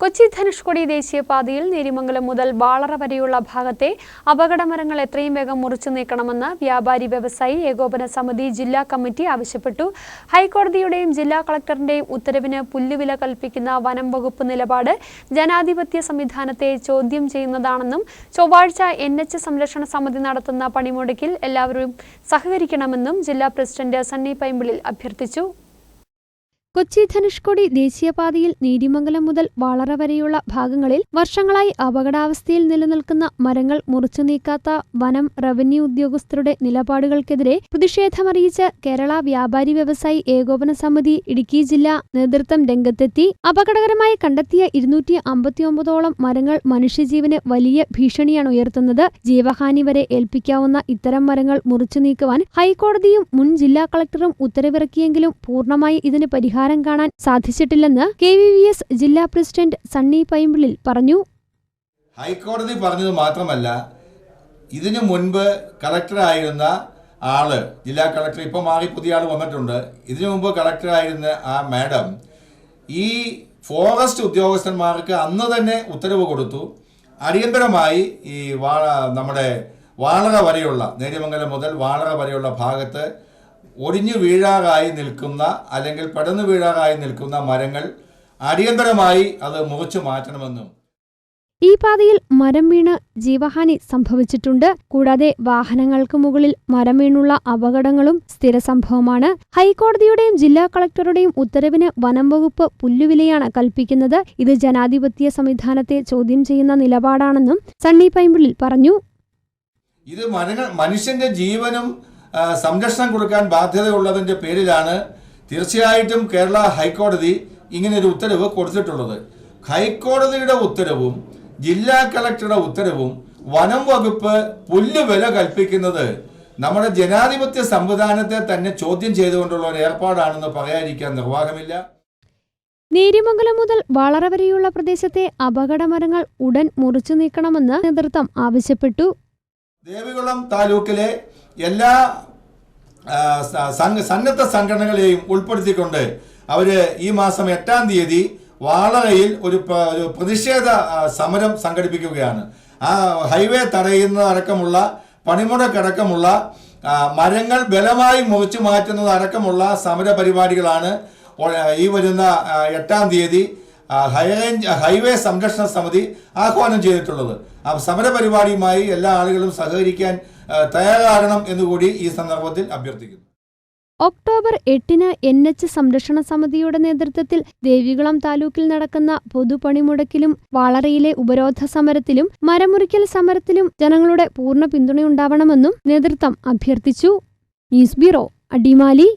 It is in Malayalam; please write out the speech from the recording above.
കൊച്ചി ധനുഷ്കോടി ദേശീയപാതയിൽ നേരിമംഗലം മുതൽ വാളറ വരെയുള്ള ഭാഗത്തെ അപകടമരങ്ങൾ എത്രയും വേഗം മുറിച്ചു നീക്കണമെന്ന് വ്യാപാരി വ്യവസായി ഏകോപന സമിതി ജില്ലാ കമ്മിറ്റി ആവശ്യപ്പെട്ടു. ഹൈക്കോടതിയുടെയും ജില്ലാ കളക്ടറിന്റെയും ഉത്തരവിന് പുല്ലുവില കൽപ്പിക്കുന്ന വനം വകുപ്പ് നിലപാട് ജനാധിപത്യ സംവിധാനത്തെ ചോദ്യം ചെയ്യുന്നതാണെന്നും ചൊവ്വാഴ്ച എൻ എച്ച് സംരക്ഷണ സമിതി നടത്തുന്ന പണിമുടക്കിൽ എല്ലാവരും സഹകരിക്കണമെന്നും ജില്ലാ പ്രസിഡന്റ് സണ്ണി പൈമ്പിളിൽ അഭ്യർത്ഥിച്ചു. കൊച്ചി ധനുഷ്കോടി ദേശീയപാതയിൽ നീരിമംഗലം മുതൽ വളറ വരെയുള്ള ഭാഗങ്ങളിൽ വർഷങ്ങളായി അപകടാവസ്ഥയിൽ നിലനിൽക്കുന്ന മരങ്ങൾ മുറിച്ചു നീക്കാത്ത വനം റവന്യൂ ഉദ്യോഗസ്ഥരുടെ നിലപാടുകൾക്കെതിരെ പ്രതിഷേധമറിയിച്ച് കേരള വ്യാപാരി വ്യവസായി ഏകോപന സമിതി ഇടുക്കി ജില്ലാ നേതൃത്വം രംഗത്തെത്തി. അപകടകരമായി കണ്ടെത്തിയ ഇരുന്നൂറ്റി അമ്പത്തിയൊമ്പതോളം മരങ്ങൾ മനുഷ്യജീവന് വലിയ ഭീഷണിയാണ് ഉയർത്തുന്നത്. ജീവഹാനി വരെ ഏൽപ്പിക്കാവുന്ന ഇത്തരം മരങ്ങൾ മുറിച്ചു നീക്കുവാൻ ഹൈക്കോടതിയും മുൻ ജില്ലാ കളക്ടറും ഉത്തരവിറക്കിയെങ്കിലും പൂർണമായി ഇതിന് പരിഹാരം കാണാൻ സാധിച്ചിട്ടില്ലെന്ന് കെ വി വി എസ് ജില്ലാ പ്രസിഡന്റ് സണ്ണി പൈമ്പിളിൽ പറഞ്ഞു. ഹൈക്കോടതി പറഞ്ഞത് മാത്രമല്ല ഇതിനു മുൻപ് കളക്ടറായിരുന്ന ആൾ ജില്ലാ കളക്ടർ ഇപ്പോൾ മാറി പുതിയ ആൾ വന്നിട്ടുണ്ട്. ഇതിനു മുമ്പ് കളക്ടറായിരുന്ന ആ മാഡം ഈ ഫോറസ്റ്റ് ഉദ്യോഗസ്ഥന്മാർക്ക് അന്ന് തന്നെ ഉത്തരവ് കൊടുത്തു. അടിയന്തരമായി ഈ വാള നമ്മുടെ വാളറ വരെയുള്ള നേര്യമംഗലം മുതൽ വാളറ വരെയുള്ള ഭാഗത്ത് ഒടിഞ്ഞു വീഴാറായി നിൽക്കുന്ന അല്ലെങ്കിൽ പടന്നു വീഴാറായി നിൽക്കുന്ന മരങ്ങൾ അടിയന്തരമായി അത് മുറിച്ചു മാറ്റണമെന്നും. ഈ പാതയിൽ മരം വീണ് ജീവഹാനി സംഭവിച്ചിട്ടുണ്ട്. കൂടാതെ വാഹനങ്ങൾക്ക് മുകളിൽ മരം വീണുള്ള അപകടങ്ങളും സ്ഥിരസംഭവമാണ് ഹൈക്കോടതിയുടെയും ജില്ലാ കളക്ടറുടെയും ഉത്തരവിന് വനം വകുപ്പ് പുല്ലുവിലയാണ് കൽപ്പിക്കുന്നത്. ഇത് ജനാധിപത്യ സംവിധാനത്തെ ചോദ്യം ചെയ്യുന്ന നിലപാടാണെന്നും സണ്ണി പൈമ്പിളിൽ പറഞ്ഞു. ഇത് മനുഷ്യന്റെ ജീവനും സംരക്ഷണം കൊടുക്കാൻ ബാധ്യതയുള്ളതിന്റെ പേരിലാണ് തീർച്ചയായിട്ടും കേരള ഹൈക്കോടതി ഇങ്ങനെ ഒരു ഉത്തരവ് കൊടുത്തിട്ടുള്ളത്. ഹൈക്കോടതിയുടെ ഉത്തരവും ജില്ലാ കളക്ടറുടെ ഉത്തരവും വനം വകുപ്പ് പുല്ലുവില കൽപ്പിക്കുന്നത് നമ്മുടെ ജനാധിപത്യ സംവിധാനത്തെ തന്നെ ചോദ്യം ചെയ്തുകൊണ്ടുള്ള ഒരു ഏർപ്പാടാണെന്ന് പറയാതിരിക്കാൻ നിർവാഹമില്ല. നേര്യമംഗലം മുതൽ വളറ വരെയുള്ള പ്രദേശത്തെ അപകട മരങ്ങൾ ഉടൻ മുറിച്ചു നീക്കണമെന്ന് നേതൃത്വം ആവശ്യപ്പെട്ടു. ദേവികുളം താലൂക്കിലെ എല്ലാ സന്നദ്ധ സംഘടനകളെയും ഉൾപ്പെടുത്തിക്കൊണ്ട് അവർ ഈ മാസം എട്ടാം തീയതി വാളറയിൽ ഒരു പ്രതിഷേധ സമരം സംഘടിപ്പിക്കുകയാണ്. ആ ഹൈവേ തടയുന്നതടക്കമുള്ള പണിമുടക്കടക്കമുള്ള മരങ്ങൾ ബലമായി മുറിച്ചു മാറ്റുന്നതടക്കമുള്ള സമര പരിപാടികളാണ് ഈ വരുന്ന എട്ടാം തീയതി ഹൈറേഞ്ച് ഹൈവേ സംരക്ഷണ സമിതി ആഹ്വാനം ചെയ്തിട്ടുള്ളത്. ആ സമരപരിപാടിയുമായി എല്ലാ ആളുകളും സഹകരിക്കാൻ തയ്യാറാകണം എന്നുകൂടി ഈ സന്ദർഭത്തിൽ അഭ്യർത്ഥിക്കുന്നു. ഒക്ടോബർ എട്ടിന് എൻ എച്ച് സംരക്ഷണ സമിതിയുടെ നേതൃത്വത്തിൽ ദേവികുളം താലൂക്കിൽ നടക്കുന്ന പൊതുപണിമുടക്കിലും വാളറയിലെ ഉപരോധ സമരത്തിലും മരമുറിക്കൽ സമരത്തിലും ജനങ്ങളുടെ പൂർണ പിന്തുണയുണ്ടാവണമെന്നും നേതൃത്വം അഭ്യർത്ഥിച്ചു. News bureau Adimali.